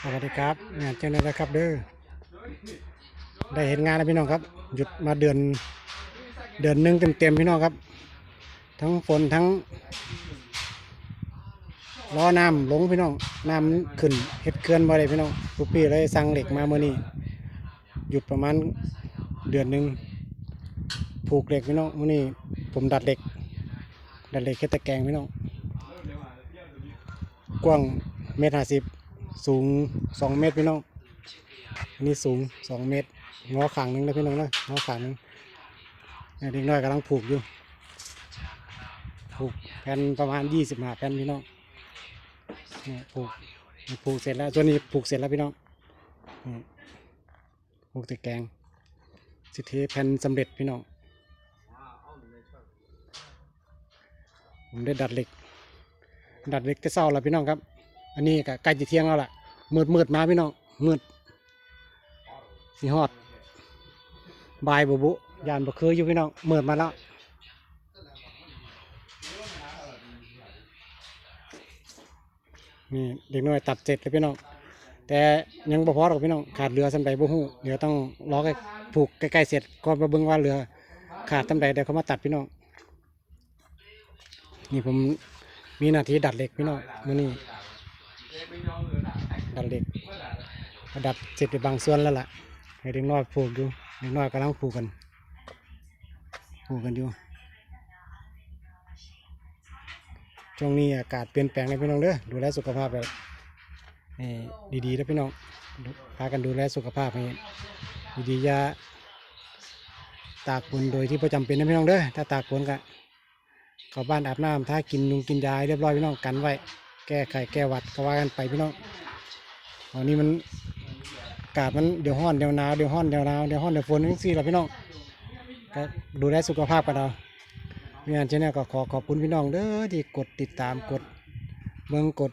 สวัสดีครับงานเจ้าหน้าที่ครับเด้อได้เห็นงานแล้วพี่น้องครับ หยุดมาเดือนเดือนหนึ่งเต็มๆพี่น้องครับ ทั้งฝนทั้งล้อน้ำลงพี่น้องน้ำขึ้นเฮ็ดเขื่อนมาเลยพี่น้องทุกปีเลยสั่งเหล็กมาเมื่อนี้หยุดประมาณเดือนหนึ่งผูกเหล็กพี่น้องเมื่อนี้ผมดัดเหล็ก ดัดเหล็กแค่ตะแกรงพี่น้องกว้างเมตรห้าสิบ สูงสองเมตรพี่น้องอันนี้สูงสองเมตร งอขางหนึงนะพี่น้องนะงอขางหนึงเนี่ยเด็กน้อยกำลังผูกอยู่ ผูกแผ่นประมาณยี่สิบห้าแผ่นพี่น้องนี่ผูกผูกเสร็จแล้วส่วนนี้ผูกเสร็จแล้วพี่น้องผูกตะแกรงสิเทแผ่นสำเร็จพี่น้องผมได้ดัดเหล็ก ดัดเหล็กแต่เศร้าแล้วพี่น้องครับ อันนี้ก็ใกล้จะเที่ยงแล้วล่ะมืดมืดมาพี่น้องมืดสีฮอดบายบุบุยานบ่เคยออยู่พี่น้องมืดมาแล้วนี่เด็กน้อยตัดเสร็จแล้วพี่น้องแต่ยังบ่พอหรอกพี่น้องขาดเรือสำใดบ่ฮู้เดี๋ยวต้องรอให้ผูกใกล้ๆเสร็จก่อนมาเบิ่งว่าเรือ ขาดสำใดเดี๋ยวเขามาตัดพี่น้องนี่ผมมีหน้าที่ดัดเหล็กพี่น้องมื้อนี้ ดัดเหล็กก็ดัดเสร็จไปบางส่วนแล้วล่ะ ให้เด็กน้อยผูกอยู่เด็กน้อยกำลังผูกกันผูกกันอยู่ช่วงนี้อากาศเปลี่ยนแปลงเลยพี่น้องเด้อดูแลสุขภาพแบบดีๆนะพี่น้องพากันดูแลสุขภาพให้ดีๆอย่าตากฝนโดยที่ประจำเป็นนะพี่น้องเด้อถ้าตากฝนก็เข้าบ้านอาบน้ำถ้ากินยุงกินยาเรียบร้อยพี่น้องกันไว้ แก้ไขแก้วัดก็ว่ากันไปพี่น้องตอนนี้มันอากาศมันเดี๋ยวห้อนเดี๋ยวหนาวเดี๋ยวห้อนเดี๋ยวหนาวเดี๋ยวห้อนเดี๋ยวฝนทั้งสี่หละพี่น้องก็ดูแลสุขภาพกันเอางานเช่นนี้ก็ขอขอบคุณพี่น้องเด้อที่กดติดตามกดเบิ่งกด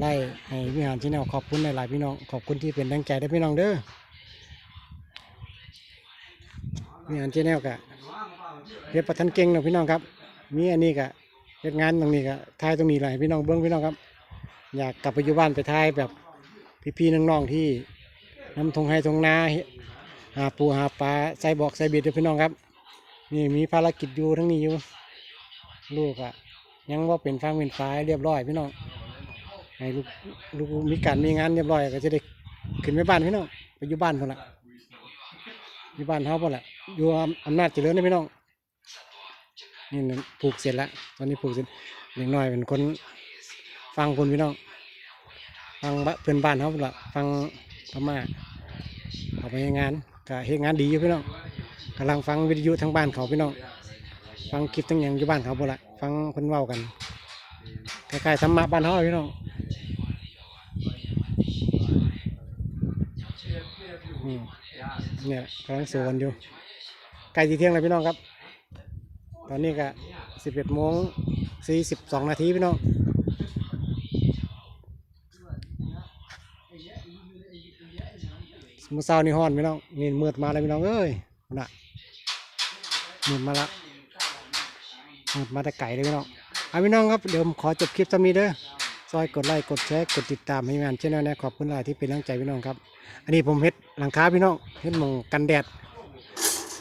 ไล่ให้วิหารชแนลขอบคุณหลายๆพี่น้องขอบคุณที่เป็นแรงใจได้พี่น้องเด้อวิหารชแนลกะเฮ็ดประทันเก่งเนาะพี่น้องครับ มีอันนี้ก็ เฮ็ดงานตรงนี้ก็ถ่ายตรงนี้แหละให้พี่น้องเบิ้งพี่น้องครับ อยากกลับไปอยู่บ้านไปถ่ายแบบพี่ๆน้องๆที่นำทงให้ทงนาหาปูหาปลาใส่บอกใส่เบ็ดเด้อพี่น้องครับ นี่มีภารกิจอยู่ทั้งนี้อยู่ลูกอะยังว่าเป็นฟังเป็นฟ้ายเรียบร้อยพี่น้องให้ลูกลูกมีการมีงานเรียบร้อยก็จะได้ขึ้นไปบ้านพี่น้องไปอยู่บ้านคนละอยู่บ้านเขาพอละอยู่อำนาจเจริญนะพี่น้อง นี่ผูกเสร็จแล้ว ตอนนี้ผูกเสร็จเด็กน้อยเป็นคนฟังคนพี่น้อง ฟังเพื่อนบ้านเขาพุ่นละฟังพม่าเขาไปงานก็เฮ็ดงานดีอยู่พี่น้องกำลังฟังวิทยุทั้งบ้านเขาพี่น้อง ฟังคลิปทั้งหยังอยู่บ้านเขาพุ่ละฟังคนเว้ากันคล้ายๆธรรมะบ้านเขาพี่น้องเนี่ยกำลังสวนอยู่ใกล้ที่เที่ยงแล้วพี่น้องครับ ตอนนี้ก็สิบเอ็ดโมงสี่สิบสองนาทีพี่น้องมือเช้านี่ฮ้อนพี่น้องนี่มืดมาแล้วพี่น้องเอ้ยน่ะมืดมาละมืดมาแต่ไก่เลยพี่น้องเอาพี่น้องครับเดี๋ยวผมขอจบคลิปตอนนี้เด้อซอยกดไลค์กดแชร์กดติดตามให้งานช่องนะขอบคุณหลายที่เป็นกำลังใจพี่น้องครับ อันนี้ผมเฮ็ดหลังคาพี่น้องเฮ็ดมองกันแดด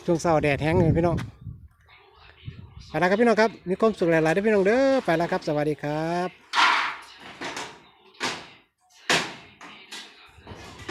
ช่วงเช้าแดดแห้งเลยพี่น้อง ไปแล้วครับพี่น้องครับ มีความสุขหลายๆเด้อพี่น้องเด้อไปแล้วครับ สวัสดีครับ